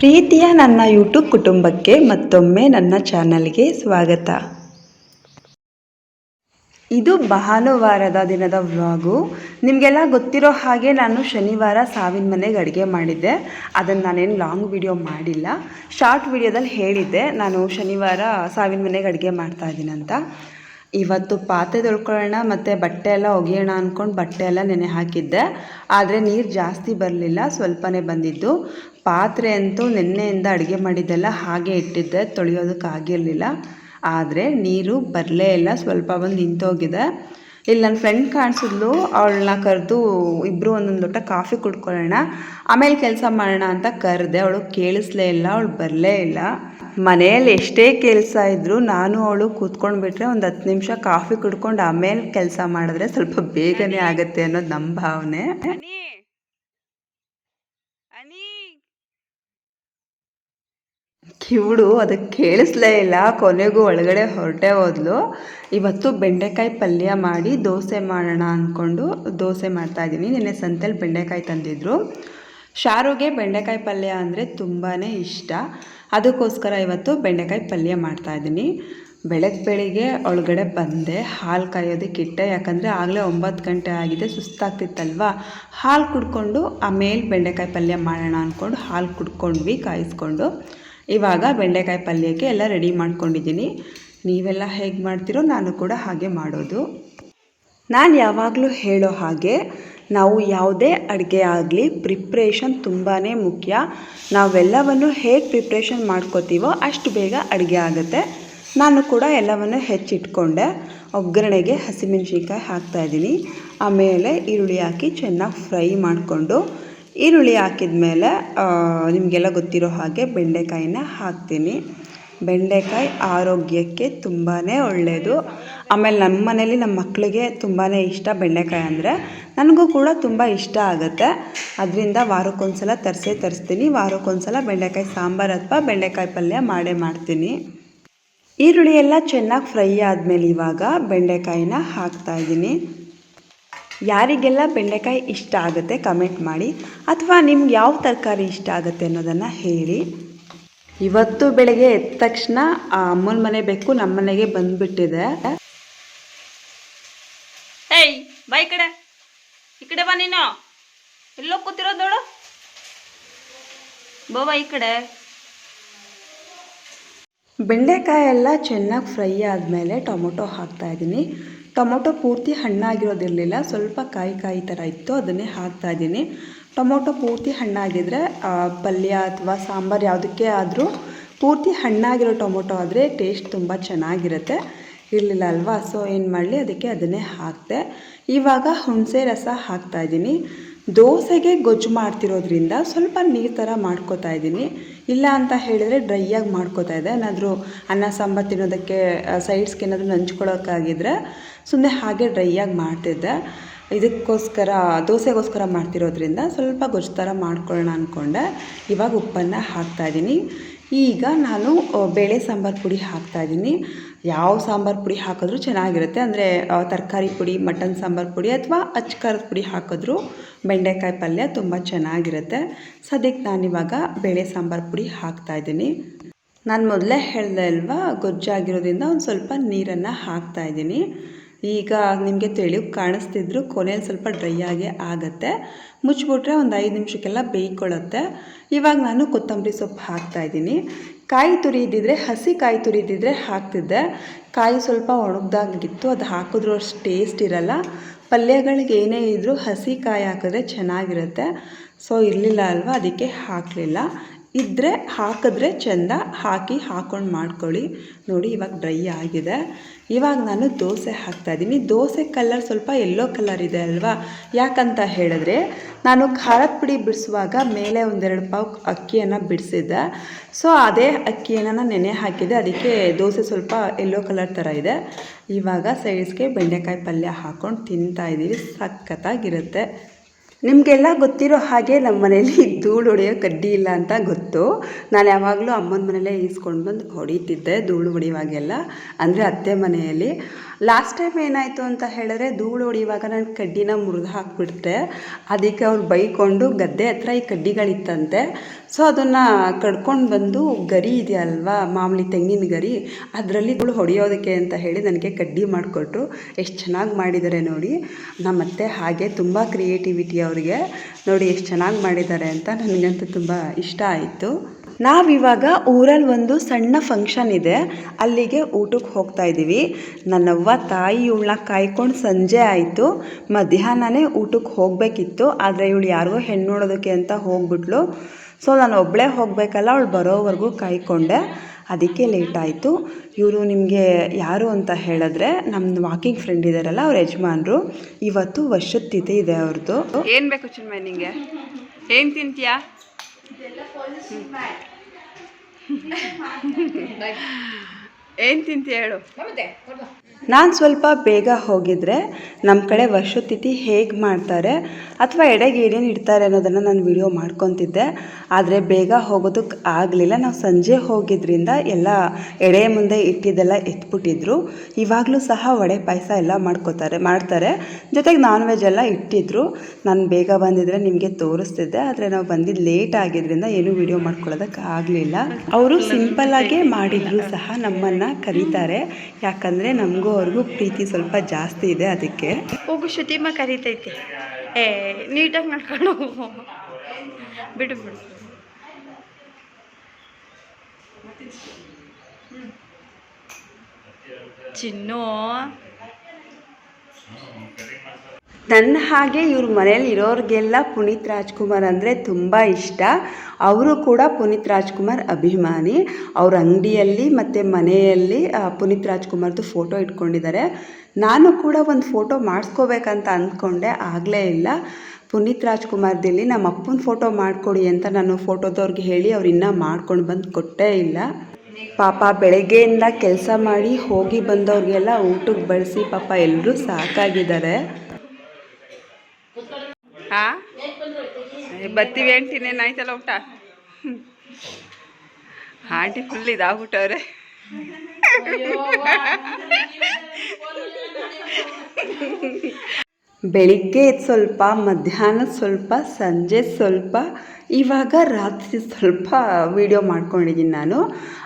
ಪ್ರೀತಿಯ ನನ್ನ ಯೂಟ್ಯೂಬ್ ಕುಟುಂಬಕ್ಕೆ ಮತ್ತೊಮ್ಮೆ ನನ್ನ ಚಾನಲ್ಗೆ ಸ್ವಾಗತ. ಇದು ಭಾನುವಾರದ ದಿನದ ವ್ಲಾಗು. ನಿಮಗೆಲ್ಲ ಗೊತ್ತಿರೋ ಹಾಗೆ ನಾನು ಶನಿವಾರ ಸಾವಿನ ಮನೆಗೆ ಅಡುಗೆ ಮಾಡಿದ್ದೆ. ಅದನ್ನು ನಾನೇನು ಲಾಂಗ್ ವಿಡಿಯೋ ಮಾಡಿಲ್ಲ. ಶಾರ್ಟ್ ವಿಡಿಯೋದಲ್ಲಿ ಹೇಳಿದ್ದೆ. ನಾನು ಶನಿವಾರ ಸಾವಿನ ಮನೆಗೆ ಅಡುಗೆ ಮಾಡ್ತಾ ಇದ್ದೀನಿ ಅಂತ. ಇವತ್ತು ಪಾತ್ರೆ ತೊಳ್ಕೊಳ್ಳೋಣ, ಮತ್ತು ಬಟ್ಟೆ ಎಲ್ಲ ಒಗೆಯೋಣ ಅಂದ್ಕೊಂಡು ಬಟ್ಟೆ ಎಲ್ಲ ನೆನೆ ಹಾಕಿದ್ದೆ. ಆದರೆ ನೀರು ಜಾಸ್ತಿ ಬರಲಿಲ್ಲ, ಸ್ವಲ್ಪನೇ ಬಂದಿದ್ದು. ಪಾತ್ರೆ ಅಂತೂ ನಿನ್ನೆಯಿಂದ ಅಡುಗೆ ಮಾಡಿದ್ದೆಲ್ಲ ಹಾಗೆ ಇಟ್ಟಿದ್ದೆ ತೊಳೆಯೋದಕ್ಕಾಗಿರಲಿಲ್ಲ ಆದರೆ ನೀರು ಬರಲೇ ಇಲ್ಲ, ಸ್ವಲ್ಪ ಬಂದು ನಿಂತೋಗಿದೆ. ಇಲ್ಲಿ ನನ್ನ ಫ್ರೆಂಡ್ ಕಾಣಿಸಿದ್ಲು, ಅವಳನ್ನ ಕರೆದು ಇಬ್ಬರು ಒಂದೊಂದು ಲೋಟ ಕಾಫಿ ಕುಡ್ಕೊಳ್ಳೋಣ. ಆಮೇಲೆ ಕೆಲಸ ಮಾಡೋಣ ಅಂತ ಕರೆದೆ, ಅವಳು ಕೇಳಿಸ್ಲೇ ಇಲ್ಲ, ಅವಳು ಬರಲೇ ಇಲ್ಲ. ಮನೆಯಲ್ಲಿ ಎಷ್ಟೇ ಕೆಲಸ ಇದ್ದರೂ ನಾನು ಅವಳು ಕೂತ್ಕೊಂಡು ಬಿಟ್ಟರೆ ಒಂದು ಹತ್ತು ನಿಮಿಷ ಕಾಫಿ ಕುಡ್ಕೊಂಡು ಆಮೇಲೆ ಕೆಲಸ ಮಾಡಿದ್ರೆ ಸ್ವಲ್ಪ ಬೇಗನೆ ಆಗುತ್ತೆ ಅನ್ನೋದು ನಮ್ಮ ಭಾವನೆ. ಕಿವುಡು ಅದಕ್ಕೆ ಕೇಳಿಸ್ಲೇ ಇಲ್ಲ. ಕೊನೆಗೂ ಒಳಗಡೆ ಹೊರಟೆ ಹೋದ್ಲು. ಇವತ್ತು ಬೆಂಡೆಕಾಯಿ ಪಲ್ಯ ಮಾಡಿ ದೋಸೆ ಮಾಡೋಣ ಅಂದ್ಕೊಂಡು ದೋಸೆ ಮಾಡ್ತಾಯಿದ್ದೀನಿ ನಿನ್ನೆ ಸಂತೆಲಿ ಬೆಂಡೆಕಾಯಿ ತಂದಿದ್ರು. ಶಾರುಗೆ ಬೆಂಡೆಕಾಯಿ ಪಲ್ಯ ಅಂದರೆ ತುಂಬಾ ಇಷ್ಟ. ಅದಕ್ಕೋಸ್ಕರ ಇವತ್ತು ಬೆಂಡೆಕಾಯಿ ಪಲ್ಯ ಮಾಡ್ತಾಯಿದ್ದೀನಿ ಬೆಳಗ್ಗೆ ಬೆಳಿಗ್ಗೆ ಒಳಗಡೆ ಬಂದೆ. ಹಾಲು ಕಾಯೋದಕ್ಕಿಟ್ಟೆ ಯಾಕಂದರೆ ಆಗಲೇ ಒಂಬತ್ತು ಗಂಟೆ ಆಗಿದೆ. ಸುಸ್ತಾಗ್ತಿತ್ತಲ್ವ? ಹಾಲು ಕುಡ್ಕೊಂಡು ಆಮೇಲೆ ಬೆಂಡೆಕಾಯಿ ಪಲ್ಯ ಮಾಡೋಣ ಅಂದ್ಕೊಂಡು ಹಾಲು ಕುಡ್ಕೊಂಡ್ವಿ, ಕಾಯಿಸ್ಕೊಂಡು. ಇವಾಗ ಬೆಂಡೆಕಾಯಿ ಪಲ್ಯಕ್ಕೆ ಎಲ್ಲ ರೆಡಿ ಮಾಡ್ಕೊಂಡಿದ್ದೀನಿ. ನೀವೆಲ್ಲ ಹೇಗೆ ಮಾಡ್ತೀರೋ ನಾನು ಕೂಡ ಹಾಗೆ ಮಾಡೋದು. ನಾನು ಯಾವಾಗಲೂ ಹೇಳೋ ಹಾಗೆ ನಾವು ಯಾವುದೇ ಅಡುಗೆ ಆಗಲಿ ಪ್ರಿಪ್ರೇಷನ್ ತುಂಬಾ ಮುಖ್ಯ. ನಾವೆಲ್ಲವನ್ನು ಹೇಗೆ ಪ್ರಿಪ್ರೇಷನ್ ಮಾಡ್ಕೋತೀವೋ ಅಷ್ಟು ಬೇಗ ಅಡುಗೆ ಆಗುತ್ತೆ. ನಾನು ಕೂಡ ಎಲ್ಲವನ್ನು ಹೆಚ್ಚಿಟ್ಕೊಂಡೆ. ಒಗ್ಗರಣೆಗೆ ಹಸಿಮೆಣ್ಸಿನ್ಕಾಯಿ ಹಾಕ್ತಾಯಿದ್ದೀನಿ ಆಮೇಲೆ ಈರುಳ್ಳಿ ಹಾಕಿ ಚೆನ್ನಾಗಿ ಫ್ರೈ ಮಾಡಿಕೊಂಡು, ಈರುಳ್ಳಿ ಹಾಕಿದ ಮೇಲೆ ನಿಮಗೆಲ್ಲ ಗೊತ್ತಿರೋ ಹಾಗೆ ಬೆಂಡೆಕಾಯಿನ ಹಾಕ್ತೀನಿ. ಬೆಂಡೆಕಾಯಿ ಆರೋಗ್ಯಕ್ಕೆ ತುಂಬಾ ಒಳ್ಳೆಯದು ಆಮೇಲೆ ನಮ್ಮ ಮನೇಲಿ ನಮ್ಮ ಮಕ್ಕಳಿಗೆ ತುಂಬಾ ಇಷ್ಟ ಬೆಂಡೆಕಾಯಿ ಅಂದರೆ ನನಗೂ ಕೂಡ ತುಂಬ ಇಷ್ಟ ಆಗುತ್ತೆ. ಅದರಿಂದ ವಾರಕ್ಕೊಂದ್ಸಲ ತರಿಸೇ ತರಿಸ್ತೀನಿ. ವಾರಕ್ಕೊಂದ್ಸಲ ಬೆಂಡೆಕಾಯಿ ಸಾಂಬಾರು ಅಥವಾ ಬೆಂಡೆಕಾಯಿ ಪಲ್ಯ ಮಾಡೇ ಮಾಡ್ತೀನಿ. ಈರುಳ್ಳಿ ಎಲ್ಲ ಚೆನ್ನಾಗಿ ಫ್ರೈ ಆದಮೇಲೆ ಇವಾಗ ಬೆಂಡೆಕಾಯಿನ ಹಾಕ್ತಾಯಿದ್ದೀನಿ ಯಾರಿಗೆಲ್ಲ ಬೆಂಡೆಕಾಯಿ ಇಷ್ಟ ಆಗುತ್ತೆ ಕಮೆಂಟ್ ಮಾಡಿ. ಅಥವಾ ನಿಮ್ಗೆ ಯಾವ ತರಕಾರಿ ಇಷ್ಟ ಆಗುತ್ತೆ ಅನ್ನೋದನ್ನು ಹೇಳಿ. ಇವತ್ತು ಬೆಳಗ್ಗೆ ಎದ್ದ ತಕ್ಷಣ ಆ ಅಮ್ಮನ ಮನೆ ಬೆಕ್ಕು ನಮ್ಮ ಮನೆಗೆ ಬಂದ್ಬಿಟ್ಟಿದೆ. ಏಯ್ ಬಾ ಈ ಕಡೆ. ಈ ಕಡೆ ಬಾ ನೀನು. ಎಲ್ಲೋ ಕೂತಿರೋದು ನೋಡು. ಬಾ ಈ ಕಡೆ. ಬೆಂಡೆಕಾಯಿ ಎಲ್ಲ ಚೆನ್ನಾಗಿ ಫ್ರೈ ಆದಮೇಲೆ ಟೊಮೊಟೊ ಹಾಕ್ತಾ ಇದ್ದೀನಿ. ಟೊಮೊಟೊ ಪೂರ್ತಿ ಹಣ್ಣಾಗಿರೋದಿರಲಿಲ್ಲ ಸ್ವಲ್ಪ ಕಾಯಿ ಕಾಯಿ ಥರ ಇತ್ತು ಅದನ್ನೇ ಹಾಕ್ತಾಯಿದ್ದೀನಿ ಟೊಮೊಟೊ ಪೂರ್ತಿ ಹಣ್ಣಾಗಿದ್ದರೆ ಪಲ್ಯ ಅಥವಾ ಸಾಂಬಾರು ಯಾವುದಕ್ಕೆ ಆದರೂ ಪೂರ್ತಿ ಹಣ್ಣಾಗಿರೋ ಟೊಮೊಟೊ ಆದರೆ ಟೇಸ್ಟ್ ತುಂಬ ಚೆನ್ನಾಗಿರುತ್ತೆ. ಇರಲಿಲ್ಲ ಅಲ್ವಾ? ಸೊ, ಏನು ಮಾಡಲಿ? ಅದಕ್ಕೆ ಅದನ್ನೇ ಹಾಕಿದೆ. ಇವಾಗ ಹುಣಸೆ ರಸ ಹಾಕ್ತಾಯಿದ್ದೀನಿ ದೋಸೆಗೆ ಗೊಜ್ಜು ಮಾಡ್ತಿರೋದ್ರಿಂದ ಸ್ವಲ್ಪ ನೀರು ಥರ ಮಾಡ್ಕೋತಾ ಇದ್ದೀನಿ. ಇಲ್ಲ ಅಂತ ಹೇಳಿದರೆ ಡ್ರೈಯಾಗಿ ಮಾಡ್ಕೋತಾ ಇದೆ ಏನಾದರೂ ಅನ್ನ, ಸಾಂಬಾರು ತಿನ್ನೋದಕ್ಕೆ ಸೈಡ್ಸ್ಗೆ ಏನಾದರೂ ನಂಚ್ಕೊಳ್ಳೋಕ್ಕಾಗಿದ್ರೆ ಸುಮ್ಮನೆ ಹಾಗೆ ಡ್ರೈಯಾಗಿ ಮಾಡ್ತಿದ್ದೆ. ಇದಕ್ಕೋಸ್ಕರ, ದೋಸೆಗೋಸ್ಕರ ಮಾಡ್ತಿರೋದ್ರಿಂದ ಸ್ವಲ್ಪ ಗೊಜ್ಜು ಥರ ಮಾಡ್ಕೊಳ್ಳೋಣ ಅಂದ್ಕೊಂಡೆ ಇವಾಗ ಉಪ್ಪನ್ನು ಹಾಕ್ತಾಯಿದ್ದೀನಿ ಈಗ ನಾನು ಬೇಳೆ ಸಾಂಬಾರು ಪುಡಿ ಹಾಕ್ತಾಯಿದ್ದೀನಿ ಯಾವ ಸಾಂಬಾರು ಪುಡಿ ಹಾಕಿದ್ರೂ ಚೆನ್ನಾಗಿರುತ್ತೆ. ಅಂದರೆ ತರಕಾರಿ ಪುಡಿ, ಮಟನ್ ಸಾಂಬಾರು ಪುಡಿ ಅಥವಾ ಅಚ್ಕಾರದ ಪುಡಿ ಹಾಕಿದ್ರೂ ಬೆಂಡೆಕಾಯಿ ಪಲ್ಯ ತುಂಬ ಚೆನ್ನಾಗಿರುತ್ತೆ. ಸದ್ಯಕ್ಕೆ ನಾನಿವಾಗ ಬೇಳೆ ಸಾಂಬಾರು ಪುಡಿ ಹಾಕ್ತಾಯಿದ್ದೀನಿ ನಾನು ಮೊದಲೇ ಹೇಳಿದೆ ಅಲ್ವಾ, ಗೊಜ್ಜಾಗಿರೋದ್ರಿಂದ ಒಂದು ಸ್ವಲ್ಪ ನೀರನ್ನು ಹಾಕ್ತಾಯಿದ್ದೀನಿ ಈಗ ನಿಮಗೆ ತಿಳಿ ಕಾಣಿಸ್ತಿದ್ರು ಕೊನೆಯಲ್ಲಿ ಸ್ವಲ್ಪ ಡ್ರೈ ಆಗಿ ಆಗುತ್ತೆ. ಮುಚ್ಚಿಬಿಟ್ರೆ ಒಂದು ಐದು ನಿಮಿಷಕ್ಕೆಲ್ಲ ಬೇಯ್ಕೊಳ್ಳುತ್ತೆ ಇವಾಗ ನಾನು ಕೊತ್ತಂಬರಿ ಸೊಪ್ಪು ಹಾಕ್ತಾಯಿದ್ದೀನಿ ಕಾಯಿ ತುರಿ ಇದ್ದಿದ್ರೆ, ಹಸಿ ಕಾಯಿ ತುರಿ ಇದ್ದಿದ್ರೆ ಹಾಕ್ತಿದ್ದೆ. ಕಾಯಿ ಸ್ವಲ್ಪ ಒಣಗ್ದಾಗಿತ್ತು ಅದು ಹಾಕಿದ್ರೂ ಅಷ್ಟು ಟೇಸ್ಟ್ ಇರಲ್ಲ. ಪಲ್ಯಗಳಿಗೆ ಏನೇ ಇದ್ದರೂ ಹಸಿ ಕಾಯಿ ಹಾಕಿದ್ರೆ ಚೆನ್ನಾಗಿರುತ್ತೆ. ಸೊ ಇರಲಿಲ್ಲ ಅಲ್ವಾ, ಅದಕ್ಕೆ ಹಾಕಲಿಲ್ಲ. ಇದ್ದರೆ ಹಾಕಿದ್ರೆ ಚೆಂದ, ಹಾಕಿ ಹಾಕೊಂಡು ಮಾಡ್ಕೊಳ್ಳಿ. ನೋಡಿ, ಇವಾಗ ಡ್ರೈ ಆಗಿದೆ. ಇವಾಗ ನಾನು ದೋಸೆ ಹಾಕ್ತಾಯಿದ್ದೀನಿ ದೋಸೆ ಕಲರ್ ಸ್ವಲ್ಪ ಎಲ್ಲೋ ಕಲರ್ ಇದೆ ಅಲ್ವಾ? ಯಾಕಂತ ಹೇಳಿದ್ರೆ, ನಾನು ಖಾರದ ಪುಡಿ ಬಿಡಿಸುವಾಗ ಮೇಲೆ ಒಂದೆರಡು ಪಾವು ಅಕ್ಕಿಯನ್ನು ಬಿಡಿಸಿದ್ದೆ. ಸೊ ಅದೇ ಅಕ್ಕಿಯನ್ನು ನೆನೆ ಹಾಕಿದೆ ಅದಕ್ಕೆ ದೋಸೆ ಸ್ವಲ್ಪ ಎಲ್ಲೋ ಕಲರ್ ಥರ ಇದೆ. ಇವಾಗ ಸೈಡ್ಸ್ಗೆ ಬೆಂಡೆಕಾಯಿ ಪಲ್ಯ ಹಾಕ್ಕೊಂಡು ತಿಂತಾಯಿದ್ದೀವಿ ಸಖತ್ತಾಗಿರುತ್ತೆ. ನಿಮಗೆಲ್ಲ ಗೊತ್ತಿರೋ ಹಾಗೆ ನಮ್ಮ ಮನೇಲಿ ಧೂಳು ಹೊಡೆಯೋ ಕಡ್ಡಿ ಇಲ್ಲ ಅಂತ ಗೊತ್ತು. ನಾನು ಯಾವಾಗಲೂ ಅಮ್ಮನ ಮನೇಲೇ ಈಸ್ಕೊಂಡು ಬಂದು ಹೊಡಿತಿದ್ದೆ, ಧೂಳು ಹೊಡೆಯುವಾಗೆಲ್ಲ. ಅಂದರೆ ಅತ್ತೆ ಮನೆಯಲ್ಲಿ ಲಾಸ್ಟ್ ಟೈಮ್ ಏನಾಯಿತು ಅಂತ ಹೇಳಿದ್ರೆ ಧೂಳು ಹೊಡಿಯುವಾಗ ನಾನು ಕಡ್ಡಿನ ಮುರಿದು ಹಾಕ್ಬಿಡ್ತೆ ಅದಕ್ಕೆ ಅವ್ರು ಬೈಕೊಂಡು ಗದ್ದೆ ಹತ್ರ ಈ ಕಡ್ಡಿಗಳಿತ್ತಂತೆ. ಸೊ ಅದನ್ನು ಕಡ್ಕೊಂಡು ಬಂದು ಗರಿ ಇದೆಯಲ್ವಾ, ಮಾಮೂಲಿ ತೆಂಗಿನ ಗರಿ, ಅದರಲ್ಲಿ ಧೂಳು ಹೊಡೆಯೋದಕ್ಕೆ ಅಂತ ಹೇಳಿ ನನಗೆ ಕಡ್ಡಿ ಮಾಡಿಕೊಟ್ರು. ಎಷ್ಟು ಚೆನ್ನಾಗಿ ಮಾಡಿದ್ದಾರೆ ನೋಡಿ. ನಮ್ಮತ್ತೆ ಹಾಗೆ ತುಂಬ ಕ್ರಿಯೇಟಿವಿಟಿ ಅವರಿಗೆ. ನೋಡಿ ಎಷ್ಟು ಚೆನ್ನಾಗಿ ಮಾಡಿದ್ದಾರೆ ಅಂತ ನನಗಂತೂ ತುಂಬ ಇಷ್ಟ ಆಯಿತು. ನಾವಿವಾಗ ಊರಲ್ಲಿ ಒಂದು ಸಣ್ಣ ಫಂಕ್ಷನ್ ಇದೆ. ಅಲ್ಲಿಗೆ ಊಟಕ್ಕೆ ಹೋಗ್ತಾ ಇದ್ದೀವಿ ನನ್ನವ್ವ ತಾಯಿ ಇವಳನ್ನ ಕಾಯ್ಕೊಂಡು ಸಂಜೆ ಆಯಿತು. ಮಧ್ಯಾಹ್ನನೇ ಊಟಕ್ಕೆ ಹೋಗಬೇಕಿತ್ತು. ಆದರೆ ಇವಳು ಯಾರಿಗೋ ಹೆಣ್ಣು ನೋಡೋದಕ್ಕೆ ಅಂತ ಹೋಗ್ಬಿಟ್ಲು. ಸೊ ನಾನು ಒಬ್ಬಳೇ ಹೋಗಬೇಕಲ್ಲ, ಅವಳು ಬರೋವರೆಗೂ ಕಾಯ್ಕೊಂಡೆ. ಅದಕ್ಕೆ ಲೇಟ್ ಆಯಿತು. ಇವರು ನಿಮಗೆ ಯಾರು ಅಂತ ಹೇಳಿದ್ರೆ ನಮ್ಮ ವಾಕಿಂಗ್ ಫ್ರೆಂಡ್ ಇದ್ದಾರಲ್ಲ ಅವ್ರ ಯಜಮಾನ್ರು, ಇವತ್ತು ವರ್ಷದ ತಿಥಿ ಇದೆ ಅವ್ರದ್ದು ಏನು ಬೇಕು ಚಿನ್ಮಯ್ ನಿಮಗೆ ಏನು ತಿಂತೀಯಾ? ಏನು ತಿಂತೀಯ ಹೇಳು. ನಾನು ಸ್ವಲ್ಪ ಬೇಗ ಹೋಗಿದ್ರೆ ನಮ್ಮ ಕಡೆ ವರ್ಷತಿಥಿ ಹೇಗೆ ಮಾಡ್ತಾರೆ ಅಥವಾ ಎಡೆಗೆ ಏನೇನು ಇಡ್ತಾರೆ ಅನ್ನೋದನ್ನು ನಾನು ವಿಡಿಯೋ ಮಾಡ್ಕೊತಿದ್ದೆ. ಆದರೆ ಬೇಗ ಹೋಗೋದಕ್ಕೆ ಆಗಲಿಲ್ಲ. ನಾವು ಸಂಜೆ ಹೋಗಿದ್ರಿಂದ ಎಲ್ಲ ಎಡೆ ಮುಂದೆ ಇಟ್ಟಿದ್ದೆಲ್ಲ ಎತ್ಬಿಟ್ಟಿದ್ರು. ಇವಾಗಲೂ ಸಹ ವಡೆ ಪಾಯಸ ಎಲ್ಲ ಮಾಡ್ಕೋತಾರೆ, ಮಾಡ್ತಾರೆ. ಜೊತೆಗೆ ನಾನ್ ವೆಜ್ ಎಲ್ಲ ಇಟ್ಟಿದ್ರು. ನಾನು ಬೇಗ ಬಂದಿದ್ರೆ ನಿಮಗೆ ತೋರಿಸ್ತಿದ್ದೆ. ಆದರೆ ನಾವು ಬಂದಿದ್ದು ಲೇಟ್ ಆಗಿದ್ದರಿಂದ ಏನೂ ವಿಡಿಯೋ ಮಾಡ್ಕೊಳ್ಳೋದಕ್ಕೆ ಆಗಲಿಲ್ಲ. ಅವರು ಸಿಂಪಲ್ಲಾಗೇ ಮಾಡಿದ್ರು ಸಹ ನಮ್ಮನ್ನು ಕರೀತಾರೆ. ಯಾಕಂದರೆ ನಮಗೂ ಅವ್ರಿಗೂ ಪ್ರೀತಿ ಸ್ವಲ್ಪ ಜಾಸ್ತಿ ಇದೆ ಅದಕ್ಕೆ. ಹೋಗು ಶುತಿಮ್ಮ ಕರಿತೈತೆ. ಏ, ನೀಟಾಗಿ ನಡ್ಕೊಂಡು ಬಿಡು ಬಿಡು. ಚಿನ್ನು. ನನ್ನ ಹಾಗೆ ಇವ್ರ ಮನೇಲಿ ಇರೋರಿಗೆಲ್ಲ ಪುನೀತ್ ರಾಜ್ಕುಮಾರ್ ಅಂದರೆ ತುಂಬ ಇಷ್ಟ. ಅವರು ಕೂಡ ಪುನೀತ್ ರಾಜ್ಕುಮಾರ್ ಅಭಿಮಾನಿ. ಅವ್ರ ಅಂಗಡಿಯಲ್ಲಿ ಮತ್ತು ಮನೆಯಲ್ಲಿ ಪುನೀತ್ ರಾಜ್ಕುಮಾರ್ದು ಫೋಟೋ ಇಟ್ಕೊಂಡಿದ್ದಾರೆ. ನಾನು ಕೂಡ ಒಂದು ಫೋಟೋ ಮಾಡಿಸ್ಕೋಬೇಕಂತ ಅಂದ್ಕೊಂಡೆ ಆಗಲೇ ಇಲ್ಲ. ಪುನೀತ್ ರಾಜ್ಕುಮಾರ್ದಲ್ಲಿ ನಮ್ಮ ಅಪ್ಪನ ಫೋಟೋ ಮಾಡಿಕೊಡಿ ಅಂತ ನಾನು ಫೋಟೋದವ್ರಿಗೆ ಹೇಳಿ ಅವ್ರು ಇನ್ನೂ ಮಾಡ್ಕೊಂಡು ಬಂದು ಕೊಟ್ಟೇ ಇಲ್ಲ. ಪಾಪ ಬೆಳಗ್ಗೆಯಿಂದ ಕೆಲಸ ಮಾಡಿ ಹೋಗಿ ಬಂದವ್ರಿಗೆಲ್ಲ ಊಟಕ್ಕೆ ಬಳಸಿ ಪಾಪ ಎಲ್ಲರೂ ಸಾಕಾಗಿದ್ದಾರೆ. ಹಾ? ಬರ್ತೀವಿ ನೇನು ಆಯ್ತಲ್ಲ ಊಟ? ಆಂಟಿ ಫುಲ್ ಇದಾಗ್ಬಿಟ್ಟವ್ರೆ. ಬೆಳಿಗ್ಗೆ ಸ್ವಲ್ಪ ಮಧ್ಯಾಹ್ನ ಸ್ವಲ್ಪ ಸಂಜೆ ಸ್ವಲ್ಪ ಇವಾಗ ರಾತ್ರಿ ಸ್ವಲ್ಪ ವೀಡಿಯೋ ಮಾಡ್ಕೊಂಡಿದ್ದೀನಿ ನಾನು.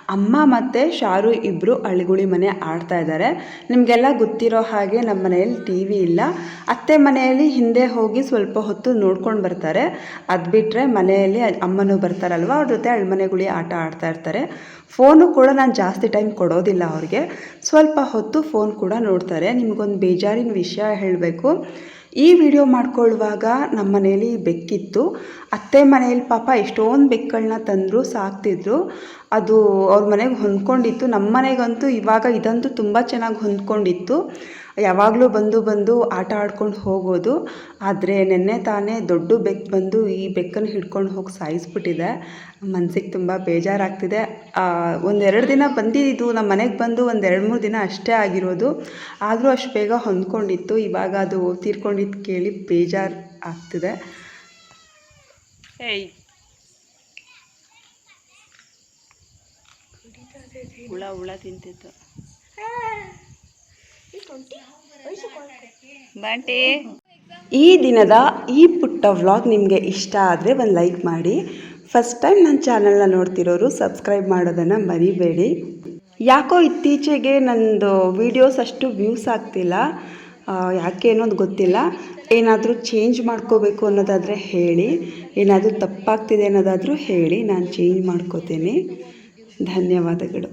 ಅಮ್ಮ ಮತ್ತು ಶಾರು ಇಬ್ಬರು ಅಳಿಗುಳಿ ಮನೆ ಆಡ್ತಾ ಇದ್ದಾರೆ ನಿಮಗೆಲ್ಲ ಗೊತ್ತಿರೋ ಹಾಗೆ ನಮ್ಮ ಮನೆಯಲ್ಲಿ ಟಿ ವಿ ಇಲ್ಲ. ಅತ್ತೆ ಮನೆಯಲ್ಲಿ ಹಿಂದೆ ಹೋಗಿ ಸ್ವಲ್ಪ ಹೊತ್ತು ನೋಡ್ಕೊಂಡು ಬರ್ತಾರೆ. ಅದು ಬಿಟ್ಟರೆ ಮನೆಯಲ್ಲಿ ಅಮ್ಮನೂ ಬರ್ತಾರಲ್ವ? ಅವ್ರ ಜೊತೆ ಅಳ್ಮನೆಗುಳಿ ಆಟ ಆಡ್ತಾ ಇರ್ತಾರೆ. ಫೋನು ಕೂಡ ನಾನು ಜಾಸ್ತಿ ಟೈಮ್ ಕೊಡೋದಿಲ್ಲ ಅವ್ರಿಗೆ. ಸ್ವಲ್ಪ ಹೊತ್ತು ಫೋನ್ ಕೂಡ ನೋಡ್ತಾರೆ. ನಿಮಗೊಂದು ಬೇಜಾರಿನ ವಿಷಯ ಹೇಳಬೇಕು. ಈ ವಿಡಿಯೋ ಮಾಡ್ಕೊಳ್ಳುವಾಗ ನಮ್ಮ ಮನೇಲಿ ಬೆಕ್ಕಿತ್ತು. ಅತ್ತೆ ಮನೆಯಲ್ಲಿ ಪಾಪ ಎಷ್ಟೊಂದು ಬೆಕ್ಕಳನ್ನ ತಂದರು, ಸಾಕ್ತಿದ್ರು. ಅದು ಅವ್ರ ಮನೆಗೆ ಹೊಂದ್ಕೊಂಡಿತ್ತು. ನಮ್ಮ ಮನೆಗಂತೂ ಇವಾಗ ಇದಂತೂ ತುಂಬ ಚೆನ್ನಾಗಿ ಹೊಂದ್ಕೊಂಡಿತ್ತು. ಯಾವಾಗಲೂ ಬಂದು ಬಂದು ಆಟ ಆಡ್ಕೊಂಡು ಹೋಗೋದು. ಆದರೆ ನೆನ್ನೆ ತಾನೇ ದೊಡ್ಡ ಬೆಕ್ಕು ಬಂದು ಈ ಬೆಕ್ಕನ್ನು ಹಿಡ್ಕೊಂಡು ಹೋಗಿ ಸಾಯಿಸ್ಬಿಟ್ಟಿದೆ. ಮನ್ಸಿಗೆ ತುಂಬ ಬೇಜಾರಾಗ್ತಿದೆ. ಒಂದೆರಡು ದಿನ ಬಂದಿದ್ದು ನಮ್ಮ ಮನೆಗೆ ಬಂದು ಒಂದೆರಡು ಎರಡು ಮೂರು ದಿನ ಅಷ್ಟೇ ಆಗಿರೋದು. ಆದರೂ ಅಷ್ಟು ಬೇಗ ಹೊಂದ್ಕೊಂಡಿತ್ತು. ಇವಾಗ ಅದು ತೀರ್ಕೊಂಡಿದ್ದು ಕೇಳಿ ಬೇಜಾರು ಆಗ್ತಿದೆ. ಏಯ್. ಹುಳ ಹುಳ ತಿಂತಿತ್ತು. ಬಾಂಟಿ. ಈ ದಿನದ ಈ ಪುಟ್ಟ ವ್ಲಾಗ್ ನಿಮಗೆ ಇಷ್ಟ ಆದರೆ ಒಂದು ಲೈಕ್ ಮಾಡಿ. ಫಸ್ಟ್ ಟೈಮ್ ನನ್ನ ಚಾನಲ್ನ ನೋಡ್ತಿರೋರು ಸಬ್ಸ್ಕ್ರೈಬ್ ಮಾಡೋದನ್ನು ಮರಿಬೇಡಿ. ಯಾಕೋ ಇತ್ತೀಚೆಗೆ ನನ್ನದು ವೀಡಿಯೋಸ್ ಅಷ್ಟು ವ್ಯೂಸ್ ಆಗ್ತಿಲ್ಲ. ಯಾಕೆ ಅನ್ನೋದು ಗೊತ್ತಿಲ್ಲ. ಏನಾದರೂ ಚೇಂಜ್ ಮಾಡ್ಕೋಬೇಕು ಅನ್ನೋದಾದರೆ ಹೇಳಿ. ಏನಾದರೂ ತಪ್ಪಾಗ್ತಿದೆ ಅನ್ನೋದಾದರೂ ಹೇಳಿ, ನಾನು ಚೇಂಜ್ ಮಾಡ್ಕೋತೀನಿ. ಧನ್ಯವಾದಗಳು.